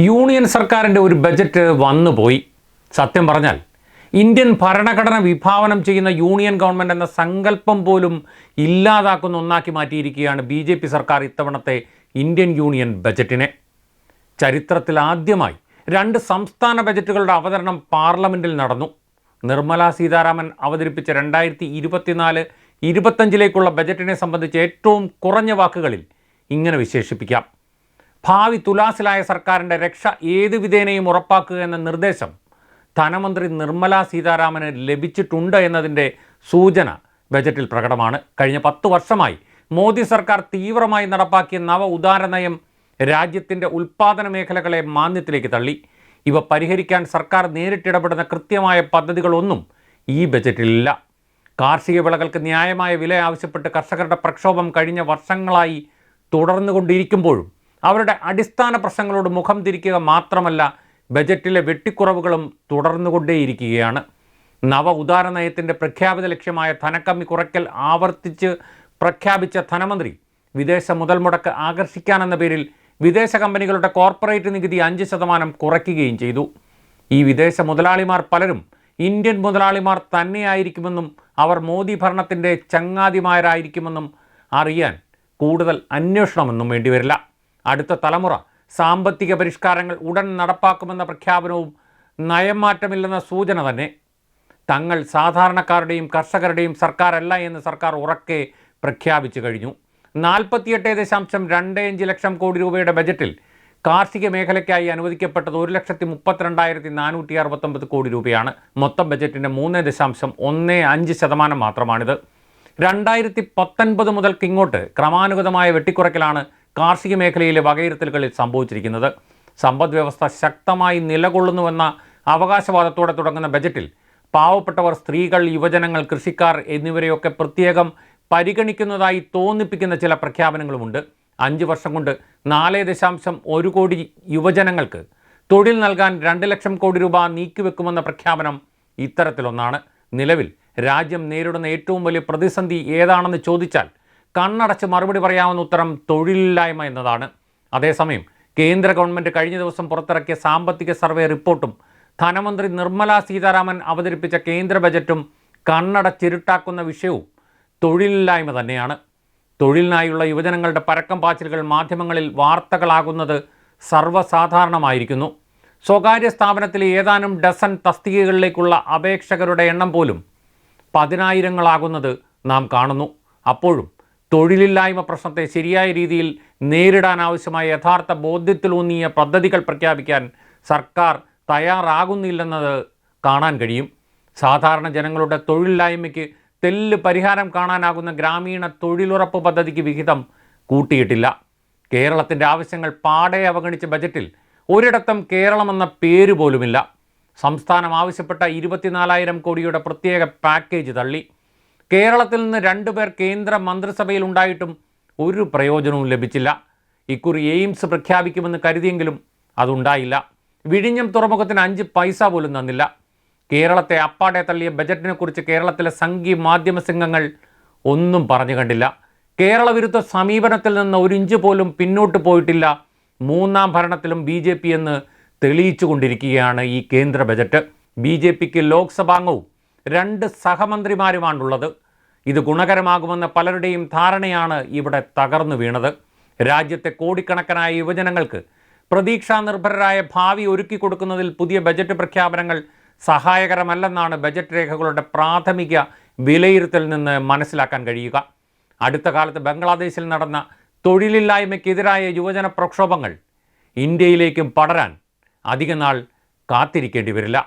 Union സർക്കാരിന്റെ ഒരു budget വന്നുപോയി. സത്യം പറഞ്ഞാൽ ഇന്ത്യൻ ഭരണഘടന വിഭാവനം ചെയ്യുന്ന യൂണിയൻ ഗവൺമെന്റ് എന്ന സങ്കല്പം പോലും ഇല്ലാതാക്കുന്ന ഒന്നാക്കി മാറ്റിയിരിക്കുകയാണ് ബി ജെ പി സർക്കാർ ഇത്തവണത്തെ ഇന്ത്യൻ യൂണിയൻ ബജറ്റിനെ. ചരിത്രത്തിൽ ആദ്യമായി രണ്ട് സംസ്ഥാന ബജറ്റുകളുടെ അവതരണം പാർലമെന്റിൽ നടന്നു. നിർമ്മല സീതാരാമൻ അവതരിപ്പിച്ച രണ്ടായിരത്തി ഇരുപത്തിനാല് ഇരുപത്തഞ്ചിലേക്കുള്ള ബജറ്റിനെ സംബന്ധിച്ച് ഏറ്റവും കുറഞ്ഞ വാക്കുകളിൽ ഇങ്ങനെ വിശേഷിപ്പിക്കാം. ഭാവി തുലാസിലായ സർക്കാരിന്റെ രക്ഷ ഏത് വിധേനയും ഉറപ്പാക്കുക എന്ന നിർദ്ദേശം ധനമന്ത്രി നിർമ്മല സീതാരാമന് ലഭിച്ചിട്ടുണ്ട് എന്നതിന്റെ സൂചന ബജറ്റിൽ പ്രകടമാണ്. കഴിഞ്ഞ പത്ത് വർഷമായി മോദി സർക്കാർ തീവ്രമായി നടപ്പാക്കിയ നവ ഉദാര നയം രാജ്യത്തിന്റെ ഉൽപ്പാദന മേഖലകളെ മാന്ദ്യത്തിലേക്ക് തള്ളി. ഇവ പരിഹരിക്കാൻ സർക്കാർ നേരിട്ടിടപെടുന്ന കൃത്യമായ പദ്ധതികളൊന്നും ഈ ബജറ്റിലില്ല. കാർഷിക വിളകൾക്ക് ന്യായമായ വില ആവശ്യപ്പെട്ട് കർഷകരുടെ പ്രക്ഷോഭം കഴിഞ്ഞ വർഷങ്ങളായി തുടർന്നുകൊണ്ടിരിക്കുമ്പോഴും അവരുടെ അടിസ്ഥാന പ്രശ്നങ്ങളോട് മുഖം തിരിക്കുക മാത്രമല്ല ബജറ്റിലെ വെട്ടിക്കുറവുകളും തുടർന്നുകൊണ്ടേയിരിക്കുകയാണ്. നവ ഉദാര നയത്തിന്റെ പ്രഖ്യാപിത ലക്ഷ്യമായ ധനക്കമ്മി കുറയ്ക്കൽ ആവർത്തിച്ച് പ്രഖ്യാപിച്ച ധനമന്ത്രി വിദേശ മുതൽ മുടക്ക് ആകർഷിക്കാനെന്ന പേരിൽ വിദേശ കമ്പനികളുടെ കോർപ്പറേറ്റ് നികുതി അഞ്ച് ശതമാനം കുറയ്ക്കുകയും ചെയ്തു. ഈ വിദേശ മുതലാളിമാർ പലരും ഇന്ത്യൻ മുതലാളിമാർ തന്നെയായിരിക്കുമെന്നും അവർ മോദി ഭരണത്തിന്റെ ചങ്ങാതിമാരായിരിക്കുമെന്നും അറിയാൻ കൂടുതൽ അന്വേഷണമൊന്നും വേണ്ടിവരില്ല. അടുത്ത തലമുറ സാമ്പത്തിക പരിഷ്കാരങ്ങൾ ഉടൻ നടപ്പാക്കുമെന്ന പ്രഖ്യാപനവും നയം മാറ്റമില്ലെന്ന സൂചന തന്നെ. തങ്ങൾ സാധാരണക്കാരുടെയും കർഷകരുടെയും സർക്കാരല്ല എന്ന് സർക്കാർ ഉറക്കെ പ്രഖ്യാപിച്ചു കഴിഞ്ഞു. നാൽപ്പത്തിയെട്ട് ദശാംശം രണ്ട് അഞ്ച് ലക്ഷം കോടി രൂപയുടെ ബജറ്റിൽ കാർഷിക മേഖലയ്ക്കായി അനുവദിക്കപ്പെട്ടത് ഒരു ലക്ഷത്തി മുപ്പത്തിരണ്ടായിരത്തി നാനൂറ്റി അറുപത്തൊമ്പത് കോടി രൂപയാണ്. മൊത്തം ബജറ്റിന്റെ മൂന്ന് ദശാംശം ഒന്ന് അഞ്ച് ശതമാനം മാത്രമാണിത്. രണ്ടായിരത്തി പത്തൊൻപത് മുതൽക്കിങ്ങോട്ട് ക്രമാനുഗതമായ വെട്ടിക്കുറയ്ക്കലാണ് കാർഷിക മേഖലയിലെ വകയിരുത്തലുകളിൽ സംഭവിച്ചിരിക്കുന്നത്. സമ്പദ് വ്യവസ്ഥ ശക്തമായി നിലകൊള്ളുന്നുവെന്ന അവകാശവാദത്തോടെ തുടങ്ങുന്ന ബജറ്റിൽ പാവപ്പെട്ടവർ സ്ത്രീകൾ യുവജനങ്ങൾ കൃഷിക്കാർ എന്നിവരെയൊക്കെ പ്രത്യേകം പരിഗണിക്കുന്നതായി തോന്നിപ്പിക്കുന്ന ചില പ്രഖ്യാപനങ്ങളുമുണ്ട്. അഞ്ച് വർഷം കൊണ്ട് നാല് ദശാംശം ഒരു കോടി യുവജനങ്ങൾക്ക് തൊഴിൽ നൽകാൻ രണ്ട് ലക്ഷം കോടി രൂപ നീക്കിവെക്കുമെന്ന പ്രഖ്യാപനം ഇത്തരത്തിലൊന്നാണ്. നിലവിൽ രാജ്യം നേരിടുന്ന ഏറ്റവും വലിയ പ്രതിസന്ധി ഏതാണെന്ന് ചോദിച്ചാൽ കണ്ണടച്ച് മറുപടി പറയാവുന്ന ഉത്തരം തൊഴിലില്ലായ്മ എന്നതാണ്. അതേസമയം കേന്ദ്ര ഗവൺമെന്റ് കഴിഞ്ഞ ദിവസം പുറത്തിറക്കിയ സാമ്പത്തിക സർവേ റിപ്പോർട്ടും ധനമന്ത്രി നിർമ്മല സീതാരാമൻ അവതരിപ്പിച്ച കേന്ദ്ര ബജറ്റും കണ്ണടച്ചിരുട്ടാക്കുന്ന വിഷയവും തൊഴിലില്ലായ്മ തന്നെയാണ്. തൊഴിലിനായുള്ള യുവജനങ്ങളുടെ പരക്കം പാച്ചിലുകൾ മാധ്യമങ്ങളിൽ വാർത്തകളാകുന്നത് സർവസാധാരണമായിരിക്കുന്നു. സ്വകാര്യ സ്ഥാപനത്തിലെ ഏതാനും ഡസൻ തസ്തികകളിലേക്കുള്ള അപേക്ഷകരുടെ എണ്ണം പോലും പതിനായിരങ്ങളാകുന്നത് നാം കാണുന്നു. അപ്പോഴും തൊഴിലില്ലായ്മ പ്രശ്നത്തെ ശരിയായ രീതിയിൽ നേരിടാൻ ആവശ്യമായ യഥാർത്ഥ ബോധ്യത്തിലൂന്നിയ പദ്ധതികൾ പ്രഖ്യാപിക്കാൻ സർക്കാർ തയ്യാറാകുന്നില്ലെന്നത് കാണാൻ കഴിയും. സാധാരണ ജനങ്ങളുടെ തൊഴിലില്ലായ്മയ്ക്ക് തെല്ല് പരിഹാരം കാണാനാകുന്ന ഗ്രാമീണ തൊഴിലുറപ്പ് പദ്ധതിക്ക് വിഹിതം കൂട്ടിയിട്ടില്ല. കേരളത്തിന്റെ ആവശ്യങ്ങൾ പാടെ അവഗണിച്ച ബജറ്റിൽ ഒരിടത്തും കേരളമെന്ന പേര് പോലുമില്ല സംസ്ഥാനം ആവശ്യപ്പെട്ട ഇരുപത്തിനാലായിരം കോടിയുടെ പ്രത്യേക പാക്കേജ് തള്ളി. കേരളത്തിൽ നിന്ന് രണ്ടുപേർ കേന്ദ്ര മന്ത്രിസഭയിൽ ഉണ്ടായിട്ടും ഒരു പ്രയോജനവും ലഭിച്ചില്ല. ഇക്കുറി എയിംസ് പ്രഖ്യാപിക്കുമെന്ന് കരുതിയെങ്കിലും അതുണ്ടായില്ല. വിഴിഞ്ഞം തുറമുഖത്തിന് അഞ്ച് പൈസ പോലും തന്നില്ല. കേരളത്തെ അപ്പാടെ തള്ളിയ ബജറ്റിനെക്കുറിച്ച് കേരളത്തിലെ സംഘി മാധ്യമ സംഘങ്ങൾ ഒന്നും പറഞ്ഞു കണ്ടില്ല. കേരള വിരുദ്ധ സമീപനത്തിൽ നിന്ന് ഒരു ഇഞ്ച് പോലും പിന്നോട്ട് പോയിട്ടില്ല. മൂന്നാം ഭരണത്തിലും ബി ജെ പി എന്ന് തെളിയിച്ചു കൊണ്ടിരിക്കുകയാണ് ഈ കേന്ദ്ര ബജറ്റ്. ബി ജെ പിക്ക് ലോക്സഭാംഗവും രണ്ട് സഹമന്ത്രിമാരുമാണുള്ളത്. ഇത് ഗുണകരമാകുമെന്ന പലരുടെയും ധാരണയാണ് ഇവിടെ തകർന്നു വീണത്. രാജ്യത്തെ കോടിക്കണക്കനായ യുവജനങ്ങൾക്ക് പ്രതീക്ഷാ നിർഭരരായ ഭാവി ഒരുക്കി കൊടുക്കുന്നതിൽ പുതിയ ബജറ്റ് പ്രഖ്യാപനങ്ങൾ സഹായകരമല്ലെന്നാണ് ബജറ്റ് രേഖകളുടെ പ്രാഥമിക വിലയിരുത്തൽ നിന്ന് മനസ്സിലാക്കാൻ കഴിയുക. അടുത്ത കാലത്ത് ബംഗ്ലാദേശിൽ നടന്ന തൊഴിലില്ലായ്മയ്ക്കെതിരായ യുവജന പ്രക്ഷോഭങ്ങൾ ഇന്ത്യയിലേക്കും പടരാൻ അധികനാൾ കാത്തിരിക്കേണ്ടി വരില്ല.